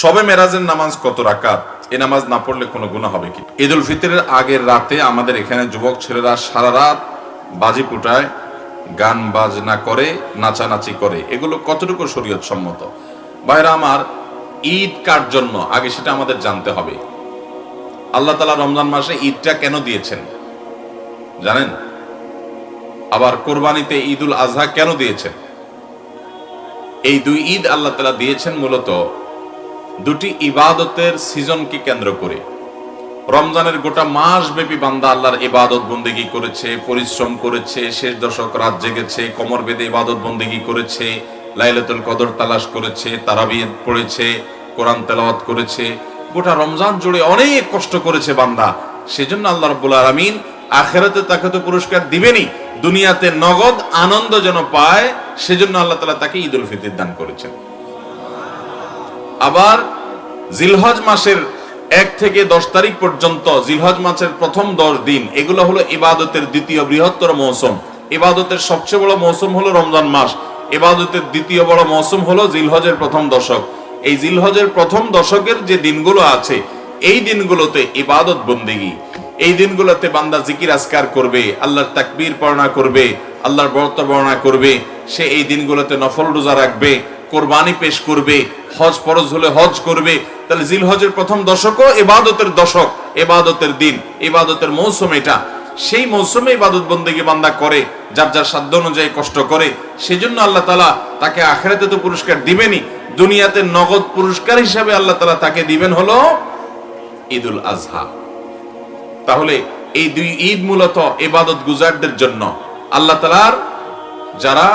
সবে মেরাজের নামাজ কত রাকাত? এ নামাজ না পড়লে কোনো গুণা হবে কি? ঈদ উল ফিতরের আগের রাতে আমাদের এখানে যুবক ছেলেরা সারা রাত বাজি পুটায় গান বাজনা করে, নাচানাচি করে। এগুলো কতটুকু শরীয়ত সম্মত ভাইরা আমার, ঈদ কার জন্য? আগে সেটা আমাদের জানতে হবে। আল্লাহ তালা রমজান মাসে ঈদটা কেন দিয়েছেন? জানেন? আবার কোরবানিতে ঈদুল আজহা কেন দিয়েছেন? এই দুই ঈদ আল্লাহ তালা দিয়েছেন মূলত দুটি ইবাদতের সিজনকে কেন্দ্র করে। রমজানের গোটা মাস ব্যাপী বান্দা আল্লাহর ইবাদত বন্দেগি করেছে, পরিশ্রম করেছে, শেষ দশক রাত জেগেছে, কোমর বেঁধে ইবাদত বন্দেগি করেছে, লাইলাতুল কদর তালাশ করেছে, তারাবিয়ে পড়েছে, কোরআন তেলাওয়াত করেছে। গোটা রমজান জুড়ে অনেক কষ্ট করেছে বান্দা। সেজন্য আল্লাহ রাব্বুল আলামিন আখেরাতে তাকে তো পুরস্কার দিবেনই। দুনিয়াতে নগদ আনন্দ যেন পায়, সেজন্য আল্লাহ তাআলা তাকে ঈদুল ফিতর দান করেছেন। আবার জিলহজ মাসের এক থেকে দশ তারিখ পর্যন্ত জিলহজ মাসের প্রথম দশ দিন, এগুলো হলো ইবাদতের দ্বিতীয় বৃহত্তর মৌসুম। ইবাদতের সবচেয়ে বড় মৌসুম হলো রমজান মাস। ইবাদতের দ্বিতীয় বড় মৌসুম হলো জিলহজের প্রথম দশক। এই জিলহজের প্রথম দশকের যে দিনগুলো আছে, এই দিনগুলোতে ইবাদত বন্দিগি। এই দিনগুলোতে বান্দা জিকির আসকার করবে, আল্লাহর তাকবীর পড়না করবে, আল্লাহর ব্রত বর্ণনা করবে, সে এই দিনগুলোতে নফল রোজা রাখবে কোরবানি পেশ করবে, হজ ফরজ হলে হজ করবে। তাহলে জিল হজের প্রথম দশকও এবাদতের দশক, এবাদতের দিন, এবাদতের মৌসুম এটা। সেই মৌসুমে ইবাদত বন্দেগী বান্দা করে, যার যার সাধ্য অনুযায়ী কষ্ট করে, সেজন্য আল্লাহ তালা তাকে আখেরাতে তো পুরস্কার দিবেনই। দুনিয়াতে নগদ পুরস্কার হিসাবে আল্লাহ তালা তাকে দিবেন হলো ঈদুল আজহা। তাহলে এই দুই ঈদ মূলত এবাদত গুজারদের জন্য। আল্লাহ তালার যারা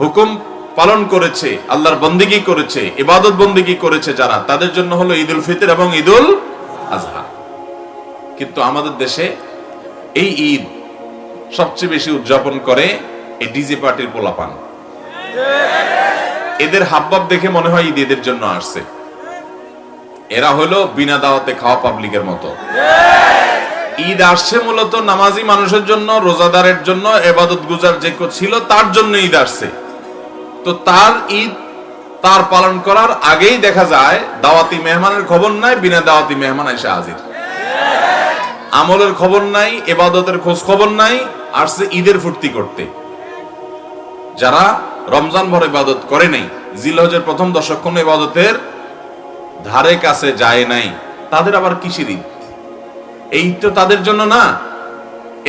হুকুম পালন করেছে, আল্লাহর বন্দিগি করেছে, ইবাদত বন্দিগি করেছে যারা, তাদের জন্য হলো ঈদুল ফিতর এবং ঈদুল আজহা। কিন্তু আমাদের দেশে এই ঈদ সবচেয়ে বেশি উদযাপন করে এই ডিজে পার্টির পোলাপান। এদের হাবভাব দেখে মনে হয় ঈদ এদের জন্য আসছে। এরা হলো বিনা দাওয়াতে খাওয়া পাবলিকের মতো। ঈদ আসছে মূলত নামাজি মানুষের জন্য, রোজাদারের জন্য, এবাদত গুজার যে ছিল, তার জন্য ঈদ আসছে। তো তার ঈদ তার পালন করার আগেই দেখা যায়, দাওয়াতি মেহমানের খবর নাই, বিনা দাওয়াতি মেহমান এসে হাজির। আমলের খবর নাই এবাদতের খোঁজ খবর নাই, আসছে ঈদের ফুর্তি করতে। যারা রমজান ভর ইবাদত করে নাই, জিলহজের প্রথম দশক কোন ইবাদতের ধারে কাছে যায় নাই, তাদের আবার কিসের ঈদ। এই তো তাদের জন্য না,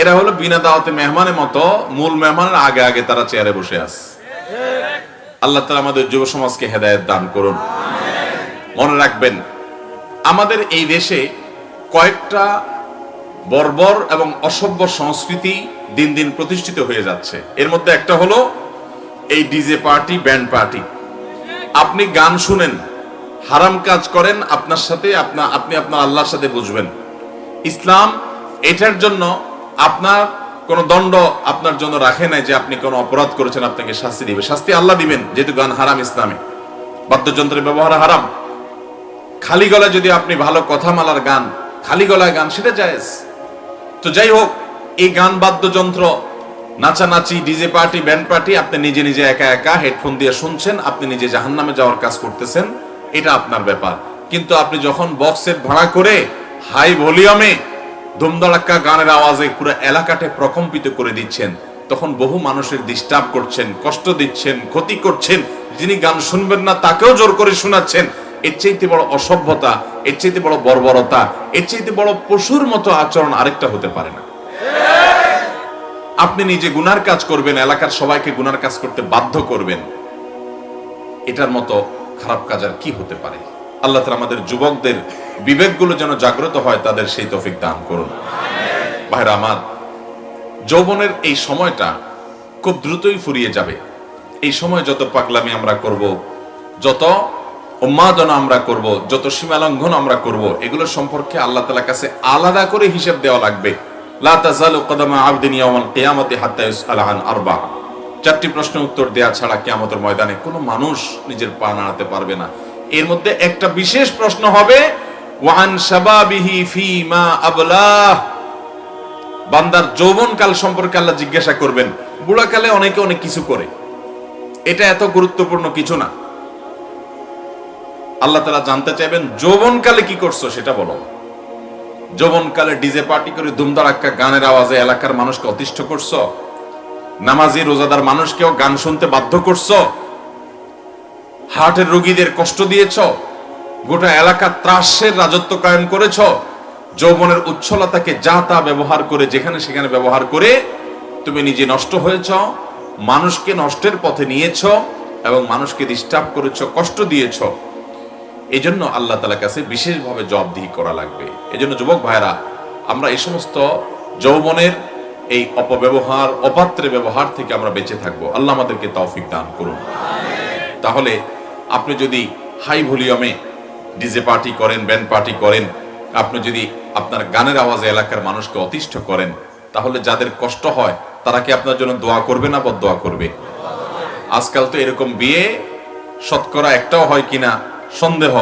এরা হলো বিনা দাওয়াতে মেহমানের মতো মূল মেহমানের আগে আগে তারা চেয়ারে বসে আছে। আল্লাহ তালা আমাদের যুব সমাজকে হেদায়ত দান করুন। মনে রাখবেন, আমাদের এই দেশে কয়েকটা বর্বর এবং অসভ্য সংস্কৃতি দিন দিন প্রতিষ্ঠিত হয়ে যাচ্ছে। এর মধ্যে একটা হলো এই ডিজে পার্টি, ব্যান্ড পার্টি। আপনি গান শুনেন, হারাম কাজ করেন, আপনার সাথে আপনা, আপনি আপনার আল্লাহর সাথে বুঝবেন। ইসলাম এটার জন্য আপনার কোন দণ্ড আপনার জন্য রাখে নাই যে আপনি কোন অপরাধ করেছেন, আপনাকে শাস্তি দিবে। শাস্তি আল্লাহ দিবেন, যেহেতু গান হারাম ইসলামে। বাদ্যযন্ত্রের ব্যবহার হারাম। খালি গলায় যদি আপনি ভালো কথা মালার গান, খালি গলায় গান, সেটা জায়েজ। তো যাই হোক, এই গান, বাদ্যযন্ত্র, নাচানাচি, ডিজে পার্টি, ব্যান্ড পার্টি, আপনি নিজে নিজে একা একা হেডফোন দিয়ে শুনছেন, আপনি নিজে জাহান্নামে যাওয়ার কাজ করতেছেন, এটা আপনার ব্যাপার। কিন্তু আপনি যখন বক্স সেট ভাড়া করে, হাই ভলিউমে ধুমধড়াক্কা গানের আওয়াজে পুরো এলাকাটা প্রকম্পিত করে দিচ্ছেন। তখন বহু মানুষের ডিস্টার্ব করছেন, কষ্ট দিচ্ছেন, ক্ষতি করছেন। যিনি গান শুনবেন না, তাকেও জোর করে শোনাচ্ছেন। এর চাইতে বড় অসভ্যতা, এর চাইতে বড় বর্বরতা, এর চাইতে বড় পশুর মতো আচরণ আরেকটা হতে পারে না। আপনি নিজে গুনার কাজ করবেন, এলাকার সবাইকে গুনার কাজ করতে বাধ্য করবেন। এটার মতো খারাপ কাজ আর কি হতে পারে? আল্লাহ তালা আমাদের যুবকদের বিবেকগুলো যেন জাগ্রত হয়, তাদের সেই তফিক দান করুন। ভাইরা আমার, যৌবনের এই সময়টা খুব দ্রুতই ফুরিয়ে যাবে। এই সময় যত পাগলামি আমরা করব, যত উন্মাদনা আমরা করব, যত সীমালঙ্ঘন আমরা করব, এগুলো সম্পর্কে আল্লাহ তালা কাছে আলাদা করে হিসেব দেওয়া লাগবে। চারটি প্রশ্নের উত্তর দেয়া ছাড়া কিয়ামতের ময়দানে কোনো মানুষ নিজের পা নাড়াতে পারবে না। এর মধ্যে একটা বিশেষ প্রশ্ন হবে ওয়ান শাবাবিহি ফিমা আবলাহ। বান্দার যৌবনকাল সম্পর্কে আল্লাহ জিজ্ঞাসা করবেন, বুড়াকালে অনেকে অনেক কিছু করে। এটা এত গুরুত্বপূর্ণ কিছু না। আল্লাহ তালা জানতে চাইবেন, যৌবনকালে কি করছ সেটা বলো। যৌবনকালে ডিজে পার্টি করে দুমদারাক্কা গানের আওয়াজে এলাকার মানুষকে অতিষ্ঠ করছ? নামাজি, রোজাদার মানুষকেও গান শুনতে বাধ্য করছ? হার্টের রোগীদের কষ্ট দিয়েছ? গোটা এলাকা ত্রাসের রাজত্ব কায়েম করেছ। যৌবনের উচ্ছলতাকে যা তা ব্যবহার করে, যেখানে সেখানে ব্যবহার করে তুমি নিজে নষ্ট হয়েছ, মানুষকে নষ্টের পথে নিয়েছ এবং মানুষকে ডিস্টার্ব করেছ, কষ্ট দিয়েছ। এই জন্য আল্লাহ তালার কাছে বিশেষভাবে জবাবদিহি করা লাগবে। এই জন্য যুবক ভাইরা আমরা এই সমস্ত যৌবনের এই অপব্যবহার অপাত্রে ব্যবহার থেকে আমরা বেঁচে থাকব। আল্লাহ আমাদেরকে তৌফিক দান করুন। তাহলে আপনি যদি হাই ভলিউমে ডিজে পার্টি করেন ব্যান্ড পার্টি করেন, আপনি যদি আপনার গানের আওয়াজে এলাকার মানুষকে অতিষ্ঠ করেন, তাহলে যাদের কষ্ট হয়, তারা কি আপনার জন্য দোয়া করবে না বদ দোয়া করবে? আজকাল তো এরকম বিয়ে শতকরা একটাও হয় কিনা সন্দেহ,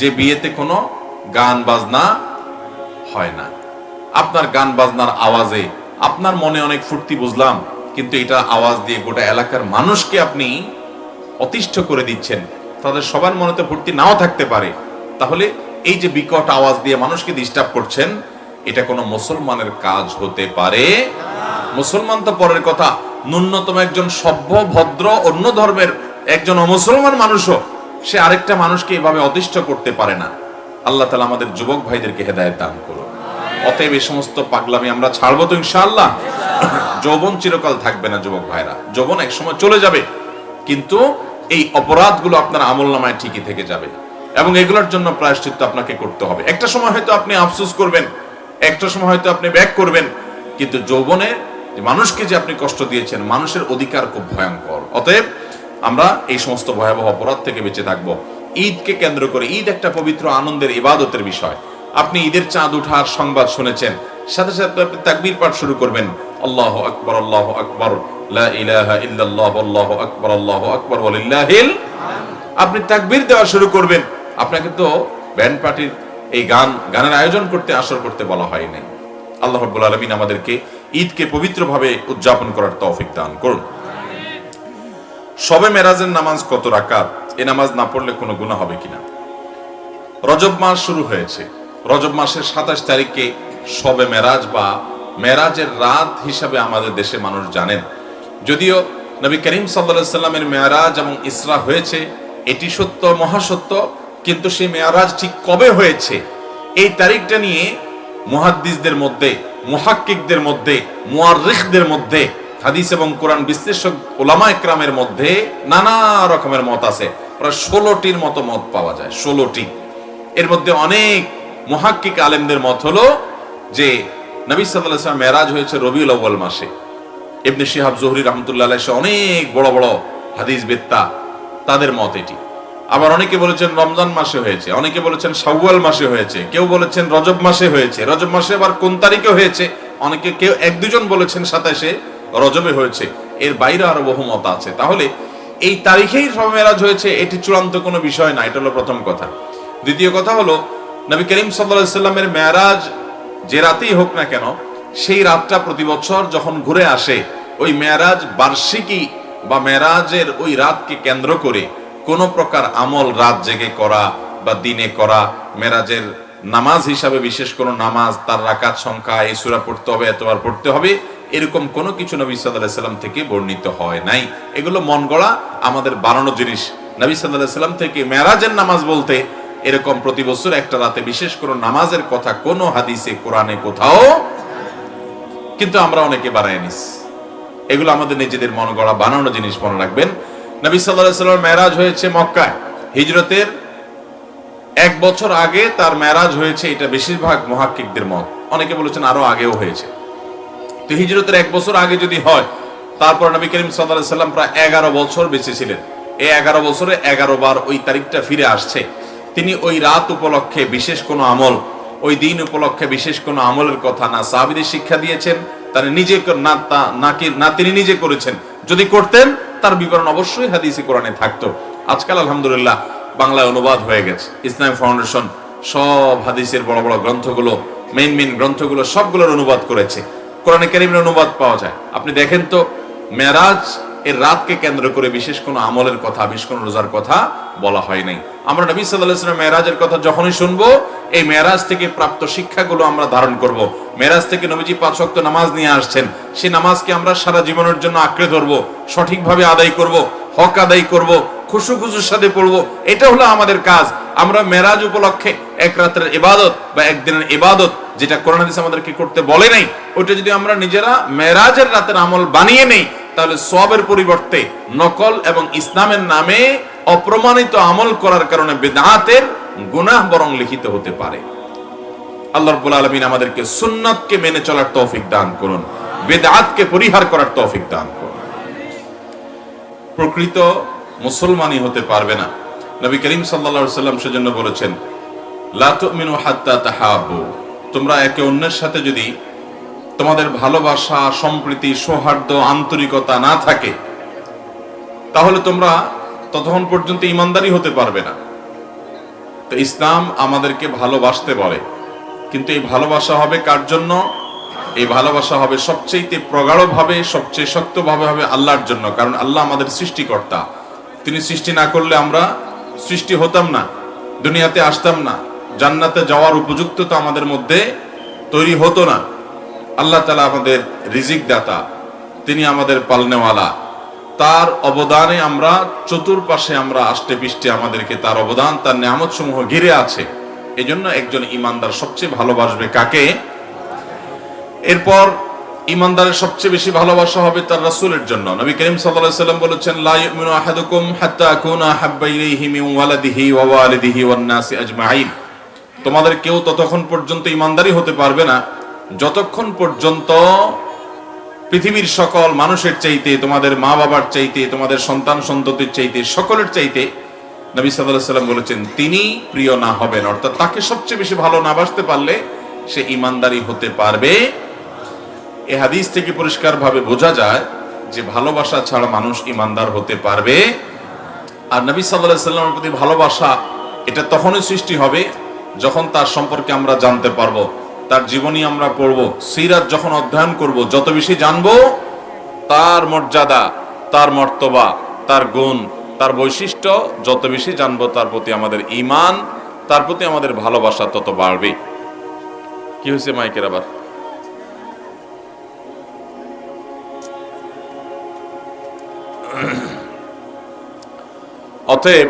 যে বিয়েতে কোনো গান বাজনা হয় না। আপনার গান বাজনার আওয়াজে আপনার মনে অনেক ফুর্তি বুঝলাম, কিন্তু এটা আওয়াজ দিয়ে গোটা এলাকার মানুষকে আপনি অতিষ্ঠ করে দিচ্ছেন, তাদের সবার মনে তো ফুর্তি নাও থাকতে পারে। তাহলে এই যে বিকট আওয়াজ দিয়ে মানুষকে ডিস্টার্ব করছেন, এটা কোনো মুসলমানের কাজ হতে পারে। মুসলমান তো পরের কথা, ন্যূনতম একজন সভ্য, ভদ্র, অন্য ধর্মের একজন অমুসলমান মানুষও, সে আরেকটা মানুষকে এভাবে অতিষ্ঠ করতে পারে না। আল্লাহ তালা আমাদের যুবক ভাইদেরকে হেদায়ত দান করুন। অতএব এই সমস্ত পাগলামি আমরা ছাড়বো তো ইনশাআল্লাহ। যৌবন চিরকাল থাকবে না যুবক ভাইরা। যৌবন এক সময় চলে যাবে, কিন্তু এই অপরাধগুলো আপনার আমল নামায় ঠিকই থেকে যাবে। এবং এগুলোর জন্য প্রায়শ্চিত্ত আপনাকে করতে হবে। একটা সময় হয়তো আপনি আফসোস করবেন, একটা সময় হয়তো আপনি ব্যাক করবেন, কিন্তু যৌবনে মানুষকে যে আপনি কষ্ট দিয়েছেন, মানুষের অধিকার খুব ভয়ঙ্কর। অতএব আমরা এই সমস্ত ভয়াবহ অপরাধ থেকে বেঁচে থাকব। ঈদকে কেন্দ্র করে, ঈদ একটা পবিত্র আনন্দের ইবাদতের বিষয়। আপনি ঈদের চাঁদ উঠার সংবাদ শুনেছেন, সাথে সাথে আপনি তাকবীর পাঠ শুরু করবেন, আল্লাহ আকবর আল্লাহ আকবর আকবর, আল্লাহু আকবর আপনি তাকবীর দেওয়া শুরু করবেন আপনাকে তো ব্যান্ড পার্টির এই গান, গানের আয়োজন করতে, আসর করতে বলা হয় নাই। আল্লাহ রাব্বুল আলামিন আমাদেরকে ঈদকে পবিত্রভাবে উদযাপন করার তৌফিক দান করুন। সবে মেরাজের নামাজ কত রাকাত? এই নামাজ না পড়লে কোনো গুনাহ হবে কিনা? রজব মাস শুরু হয়েছে। রজব মাসের সাতাশ তারিখে সবে মেরাজ বা মেরাজের রাত হিসাবে আমাদের দেশে মানুষ জানেন। যদিও নবী করিম সাল্লা সাল্লামের মেয়ারাজ এবং ইসরা হয়েছে, এটি সত্য, মহাসত্য কিন্তু সেই মেয়ারাজ ঠিক কবে হয়েছে? এই তারিখটা নিয়ে মুহাদ্দিসদের মধ্যে, মুহাক্কিকদের মধ্যে, মুয়াররিখদের মধ্যে, হাদিস এবং কোরআন বিশ্লেষক ওলামা একরামের মধ্যে নানা রকমের মত আছে। প্রায় ষোলোটির মতো মত পাওয়া যায়, ষোলোটি। এর মধ্যে অনেক মুহাক্কিক আলেমদের মত হলো যে, নবী ওয়াসাল্লাম মেরাজ হয়েছে রবিউল আউয়াল মাসে। ইবনে শিহাব জোহরি রহমতুল্লাহ সহ অনেক বড় বড় হাদিস বেত্তা তাদের মত এটি। আবার অনেকে বলেছেন রমজান মাসে হয়েছে, অনেকে বলেছেন শাওয়াল মাসে হয়েছে, কেউ বলেছেন রজব মাসে হয়েছে, রজব মাসে আবার কোন তারিখে হয়েছে? অনেকে কেউ, এক দুজন বলেছেন সাতাশে রজবে হয়েছে, এর বাইরে আরও বহু মত আছে। তাহলে এই তারিখেই মেরাজ হয়েছে, এটি চূড়ান্ত কোনো বিষয় না, এটা হলো প্রথম কথা। দ্বিতীয় কথা হলো, নবী করিম সাল্লা সাল্লামের মেয়ারাজ যে রাতেই হোক না কেন, সেই রাতটা প্রতি বছর যখন ঘুরে আসে, ওই মেয়ারাজ বার্ষিকী বা মেয়ারাজের ওই রাতকে কেন্দ্র করে কোন প্রকার আমল রাত জেগে করা বা দিনে করা, মেরাজের নামাজ হিসাবে বিশেষ কোন নামাজ, তার রাকাত সংখ্যা, এই সুরা পড়তে হবে, এতবার পড়তে হবে, এরকম কোনো কিছু নবী সাল্লাহ সাল্লাম থেকে বর্ণিত হয় নাই। এগুলো মন গড়া, আমাদের বানানো জিনিস। নবী সাল্লাহ সাল্লাম থেকে মেরাজের নামাজ বলতে এরকম প্রতি বছর একটা রাতে বিশেষ কোনো নামাজের কথা কোনো হাদিসে, কোরআনে কোথাও কিন্তু আমরা অনেকে বানাই নিস এগুলো আমাদের নিজেদের মন গড়া, বানানো জিনিস মনে রাখবেন। নবী সাল্লাহ সাল্লাম মেরাজ হয়েছে মক্কায়। হিজরতের এক বছর আগে তার মেরাজ হয়েছে এটা বেশিরভাগ মহাক্কিকদের মত। অনেকে বলেছেন আরও আগেও হয়েছে। তো হিজরতের এক বছর আগে যদি হয়, তারপর নবী করিম সাল্লাহ সাল্লাম প্রায় এগারো বছর বেঁচে ছিলেন। এই এগারো বছরে এগারো বার ওই তারিখটা ফিরে আসছে। তিনি ওই রাত উপলক্ষে বিশেষ কোনো আমল, ওই দিন উপলক্ষে বিশেষ কোনো আমলের কথা না সাহাবিদের শিক্ষা দিয়েছেন, তার নিজে না তিনি নিজে করেছেন। যদি করতেন তার বিবরণ অবশ্যই হাদিসি কোরআনে থাকতো। আজকাল আলহামদুলিল্লাহ বাংলায় অনুবাদ হয়ে গেছে। ইসলাম ফাউন্ডেশন সব হাদিসের বড় বড় গ্রন্থগুলো মেইন মেইন গ্রন্থগুলো সবগুলোর অনুবাদ করেছে। কোরআনে কারিমের অনুবাদ পাওয়া যায়। আপনি দেখেন তো, মেরাজ এর রাতকে কেন্দ্র করে বিশেষ কোনো আমলের কথা, বিশেষ কোনো রোজার কথা বলা হয় নাই আমরা নবী সাল্লাহ ইসলাম মেয়েরাজের কথা যখনই শুনব, এই মেয়েরাজ থেকে প্রাপ্ত শিক্ষাগুলো আমরা ধারণ করব। মেয়েরাজ থেকে নবীজি পাঁচ ওয়াক্ত নামাজ নিয়ে আসছেন সেই নামাজকে আমরা সারা জীবনের জন্য আঁকড়ে ধরবো, সঠিকভাবে আদায় করব। হক আদায় করব। খুশু খুশুর সাথে পড়ব এটা হলো আমাদের কাজ আমরা মেরাজ উপলক্ষে এক রাতের ইবাদত বা একদিনের ইবাদত, যেটা কোরআন হাদিস আমাদেরকে করতে বলে নাই, ওটা যদি আমরা নিজেরা মেরাজের রাতের আমল বানিয়ে নেই তাহলে সবের পরিবর্তে নকল এবং ইসলামের নামে অপ্রমাণিত আমল করার কারণে বেদাতের গুনাহ বরং লিখিত হতে পারে। আল্লাহ রাব্বুল আলামিন আমাদেরকে সুন্নাতকে মেনে চলার তৌফিক দান করুন বেদাতকে পরিহার করার তৌফিক দান করুন। প্রকৃত মুসলমানই হতে পারবে না। নবী করিম সাল্লাল্লাহু সাল্লাম সেজন্য বলেছেন, লা হাত্তা তাহাব্বু। তোমরা একে অন্যের সাথে যদি তোমাদের ভালোবাসা, সম্প্রীতি, সৌহার্দ্য, আন্তরিকতা না থাকে, তাহলে তোমরা ততক্ষণ পর্যন্ত ইমানদারি হতে পারবে না। তো ইসলাম আমাদেরকে ভালোবাসতে বলে। কিন্তু এই ভালোবাসা হবে কার জন্য? এই ভালোবাসা হবে সবচেয়ে প্রগাঢ়ভাবে, সবচেয়ে শক্তভাবে হবে আল্লাহর জন্য। কারণ আল্লাহ আমাদের সৃষ্টিকর্তা। তিনি সৃষ্টি না করলে আমরা সৃষ্টি হতাম না, দুনিয়াতে আসতাম না। জান্নাতে যাওয়ার উপযুক্ত তো আমাদের মধ্যে তৈরি হতো না। আল্লাহ তালা আমাদের রিজিক দাতা, তিনি আমাদের পালনেওয়ালা। তার অবদানে আমরা চতুর্পাশে আমরা আষ্টে পিষ্টে আমাদেরকে তার অবদান, তার নিয়ামত সমূহ ঘিরে আছে। এজন্য একজন ইমানদার সবচেয়ে ভালোবাসবে কাকে? এরপর ইমানদারের সবচেয়ে বেশি ভালোবাসা হবে তার রাসূলের জন্য। নবী করিম সাল্লাম বলেছেন তোমাদের কেউ ততক্ষণ পর্যন্ত ইমানদারি হতে পারবে না। যতক্ষণ পর্যন্ত পৃথিবীর সকল মানুষের চাইতে, তোমাদের মা বাবার চাইতে, তোমাদের সন্তান সন্ততির চাইতে, সকলের চাইতে নবী সাল্লাল্লাহু সাল্লাম বলেছেন, তিনি প্রিয় না হবেন। অর্থাৎ তাকে সবচেয়ে বেশি ভালো না বাসতে পারলে সে ইমানদারি হতে পারবে। এ হাদিস থেকে পরিষ্কারভাবে বোঝা যায় যে ভালোবাসা ছাড়া মানুষ ইমানদার হতে পারবে। আর নবী সাল্লাল্লাহু সাল্লামের প্রতি ভালোবাসা, এটা তখনই সৃষ্টি হবে যখন তার সম্পর্কে আমরা জানতে পারব। তার জীবনী আমরা পড়ব, সিরাত যখন অধ্যয়ন করব, যত বেশি জানব, তার মর্যাদা, তার মর্তবা, তার গুণ, তার বৈশিষ্ট্য, যত বেশি জানব, তার প্রতি আমাদের ইমান তার প্রতি আমাদের ভালোবাসা তত বাড়বে। কি হয়েছে মাইকের আবার? অতএব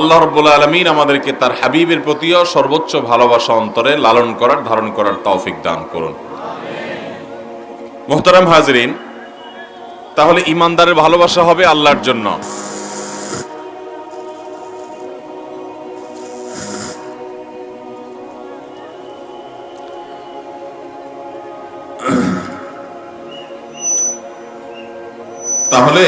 আল্লাহ রব্বুল আলমিন আমাদেরকে তার হাবিবের প্রতিও সর্বোচ্চ ভালোবাসা অন্তরে লালন করার, ধারণ করার তৌফিক দান করুন। মোহতারাম হাজরিন, তাহলে ইমানদারের ভালোবাসা হবে আল্লাহর জন্য। তাহলে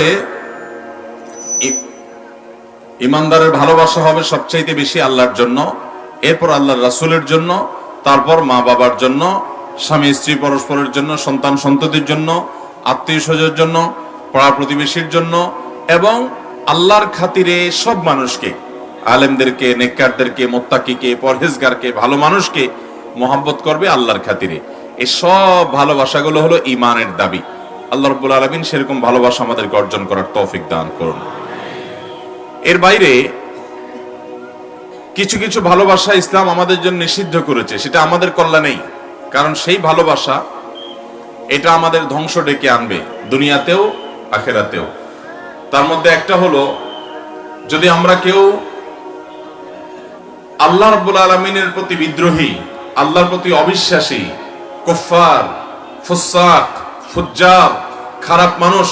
ইমানদারের ভালোবাসা হবে সবচাইতে বেশি আল্লাহর জন্য, এরপর আল্লাহর রাসূলের জন্য, তারপর মা বাবার জন্য, স্বামী, স্ত্রী, পরস্পরের জন্য, সন্তান, সন্ততির জন্য, আত্মীয় স্বজনের জন্য, পাড়া প্রতিবেশীর জন্য, এবং আল্লাহর খাতিরে সব মানুষকে, আলেমদেরকে, নেককারদেরকে, মোত্তাকিকে, পরহেজগারকে, ভালো মানুষকে মোহাব্বত করবে আল্লাহর খাতিরে। এই সব ভালোবাসাগুলো হলো ইমানের দাবি। আল্লাহ রব্বুল আলমিন সেরকম ভালোবাসা আমাদেরকে অর্জন করার তৌফিক দান করুন। এর বাইরে কিছু কিছু ভালোবাসা ইসলাম আমাদের জন্য নিষিদ্ধ করেছে, সেটা আমাদের কল্যাণেই কারণ সেই ভালোবাসা, এটা আমাদের ধ্বংস ডেকে আনবে, দুনিয়াতেও, আখেরাতেও। তার মধ্যে একটা হলো, যদি আমরা কেউ আল্লাহ রব্বুল আলমিনের প্রতি বিদ্রোহী, আল্লাহর প্রতি অবিশ্বাসী কুফার ফুসাক, ফুজ্জার, খারাপ মানুষ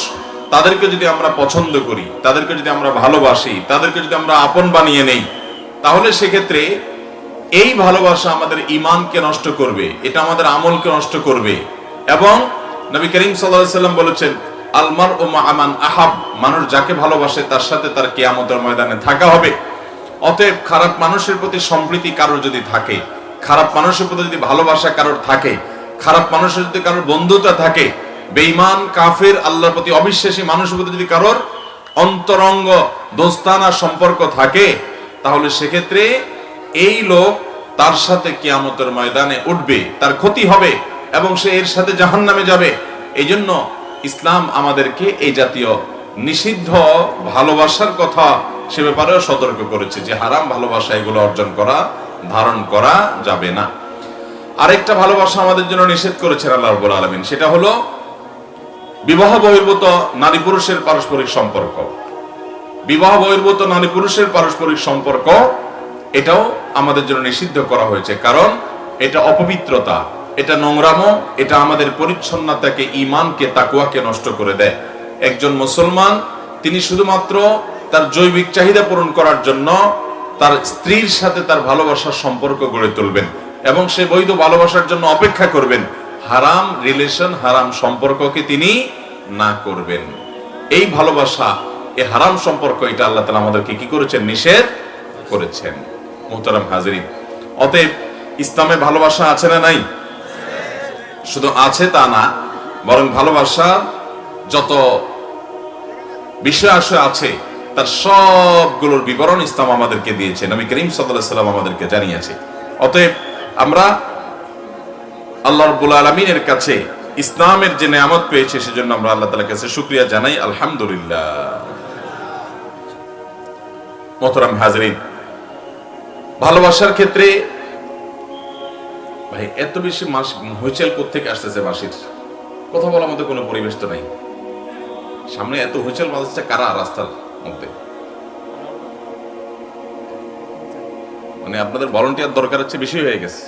তাদেরকে যদি আমরা পছন্দ করি, তাদেরকে যদি আমরা ভালোবাসি, তাদেরকে যদি আমরা আপন বানিয়ে নেই, তাহলে সেক্ষেত্রে এই ভালোবাসা আমাদের ইমানকে নষ্ট করবে, এটা আমাদের আমলকে নষ্ট করবে। এবং নবী করিম সাল্লাল্লাহু সাল্লাম বলেছেন আলমার ও আমান আহাব মানুষ যাকে ভালোবাসে তার সাথে তার কেয়ামতের ময়দানে থাকা হবে। অতএব খারাপ মানুষের প্রতি সম্প্রীতি কারোর যদি থাকে, খারাপ মানুষের প্রতি যদি ভালোবাসা কারোর থাকে, খারাপ মানুষের যদি কারোর বন্ধুতা থাকে বেঈমান, কাফের, আল্লাহর প্রতি অবিশ্বাসী মানুষের প্রতি যদি কারোর অন্তরঙ্গ দোস্তানা সম্পর্ক থাকে, তাহলে সেক্ষেত্রে এই লোক তার সাথে কিয়ামতের ময়দানে উঠবে, তার ক্ষতি হবে এবং সে এর সাথে জাহান্নামে যাবে। এই জন্য ইসলাম আমাদেরকে এই জাতীয় নিষিদ্ধ ভালোবাসার কথা সে ব্যাপারেও সতর্ক করেছে যে হারাম ভালোবাসা এগুলো অর্জন করা, ধারণ করা যাবে না। আরেকটা ভালোবাসা আমাদের জন্য নিষেধ করেছেন আল্লাহ আলামিন, সেটা হলো বিবাহ বহির্ভূত নারী পুরুষের পারস্পরিক সম্পর্ক। বিবাহ বহির্ভূত নারী পুরুষের পারস্পরিক সম্পর্ক, এটাও আমাদের জন্য নিষিদ্ধ করা হয়েছে। কারণ এটা অপবিত্রতা, এটা নোংরামো, এটা আমাদের পরিচ্ছন্নতাকে ইমানকে তাকুয়াকে নষ্ট করে দেয়। একজন মুসলমান, তিনি শুধুমাত্র তার জৈবিক চাহিদা পূরণ করার জন্য তার স্ত্রীর সাথে তার ভালোবাসার সম্পর্ক গড়ে তুলবেন এবং সে বৈধ ভালোবাসার জন্য অপেক্ষা করবেন। হারাম রিলেশন হারাম সম্পর্ককে তিনি না করবেন। এই ভালোবাসা, এই হারাম সম্পর্ক, এটা আল্লাহ তালা আমাদেরকে কি করেছেন? নিষেধ করেছেন। মোহতারাম হাজরিন অতএব ইসলামে ভালোবাসা আছে না নাই? শুধু আছে তা না, বরং ভালোবাসা যত বিষয় আশয় আছে, তার সবগুলোর বিবরণ ইসলাম আমাদেরকে দিয়েছে নবী করিম সাল্লাহ সাল্লাম আমাদেরকে জানিয়েছে। অতএব আমরা আল্লাহ রব্বুল আলমিনের কাছে ইসলামের যে নেয়ামত পেয়েছে, সেজন্য আমরা আল্লাহ তালার কাছে শুক্রিয়া জানাই, আলহামদুলিল্লাহ। মোহতরাম হাজরিন, ভালোবাসার ক্ষেত্রে ভাই, এত বেশি মাস হুইচেল কোথেকে আসতেছে মাসির? কথা বলার মধ্যে কোনো পরিবেশ তো নাই। সামনে এত হুইচেল বাজাচ্ছে কারা রাস্তার মধ্যে? মানে আপনাদের ভলেন্টিয়ার দরকার হচ্ছে বেশি হয়ে গেছে।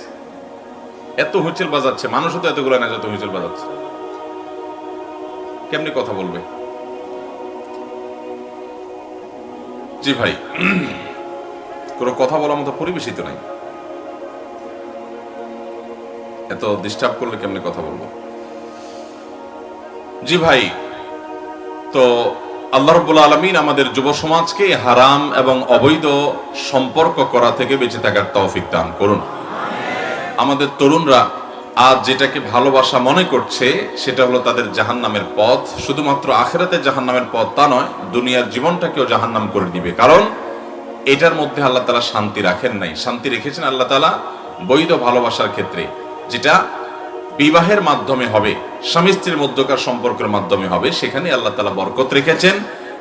এত হুইচেল বাজাচ্ছে, মানুষও তো এতগুলো না যত হুইচেল বাজাচ্ছে। কেমনি কথা বলবে? জি ভাই, কোনো কথা বলার মতো পরিবেশই তো নাই। এত ডিস্টার্ব করলে কেমনে কথা বলব? জি ভাই, তো আল্লাহ রব্বুল আলমিন আমাদের যুব সমাজকে হারাম এবং অবৈধ সম্পর্ক করা থেকে বেঁচে থাকার তৌফিক দান করুন। আমাদের তরুণরা আজ যেটাকে ভালোবাসা মনে করছে, সেটা হলো তাদের জাহান্নামের পথ। শুধুমাত্র আখেরাতে জাহান্নামের পথ তা নয়, দুনিয়ার জীবনটাকেও জাহান্নাম করে দিবে। কারণ, এটার মধ্যে আল্লাহ তালা শান্তি রাখেন নাই। শান্তি রেখেছেন আল্লাহ তালা বৈধ ভালোবাসার ক্ষেত্রে, যেটা বিবাহের মাধ্যমে হবে, স্বামী স্ত্রীর মধ্যকার সম্পর্কের মাধ্যমে হবে। সেখানে আল্লাহ তালা বরকত রেখেছেন।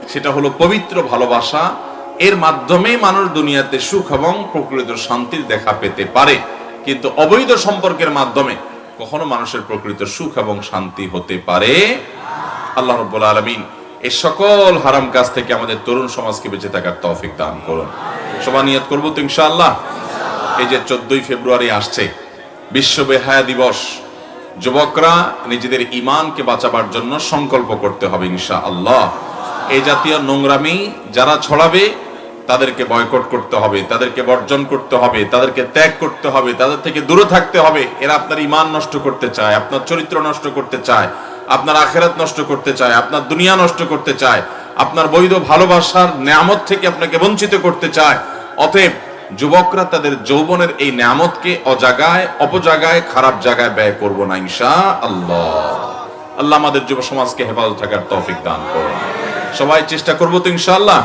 সেটা হলো পবিত্র ভালোবাসা। এর মাধ্যমে মানুষ দুনিয়াতে সুখ এবং প্রকৃত শান্তির দেখা পেতে পারে। কিন্তু অবৈধ সম্পর্কের মাধ্যমে কখনো মানুষের প্রকৃত সুখ এবং শান্তি হতে পারে। আল্লাহ রব্বুল আলমিন এই সকল হারাম কাজ থেকে আমাদের তরুণ সমাজকে বেঁচে থাকার তৌফিক দান করুন। সবাই নিয়ত করব তো ইনশাআল্লাহ। এই যে চোদ্দই ফেব্রুয়ারি আসছে, বিশ্ব বেহায়া দিবস। যুবকরা নিজেদের ইমানকে বাঁচাবার জন্য সংকল্প করতে হবে ইনশা আল্লাহ এই জাতীয় নোংরামি যারা ছড়াবে তাদেরকে বয়কট করতে হবে, তাদেরকে বর্জন করতে হবে, তাদেরকে ত্যাগ করতে হবে, তাদের থেকে দূরে থাকতে হবে। এরা আপনার ইমান নষ্ট করতে চায়, আপনার চরিত্র নষ্ট করতে চায়, আপনার আখেরাত নষ্ট করতে চায়, আপনার দুনিয়া নষ্ট করতে চায়, আপনার বৈধ ভালোবাসার নিয়ামত থেকে আপনাকে বঞ্চিত করতে চায়। অতএব যুবকরা তাদের যৌবনের এই নিয়ামতকে অজাগায়, অপজাগায়, খারাপ জায়গায় ব্যয় করব না ইনশা আল্লাহ আল্লাহ আমাদের যুব সমাজকে হেফাজত থাকার তৌফিক দান করুন। সবাই চেষ্টা করব তো ইনশাআল্লাহ।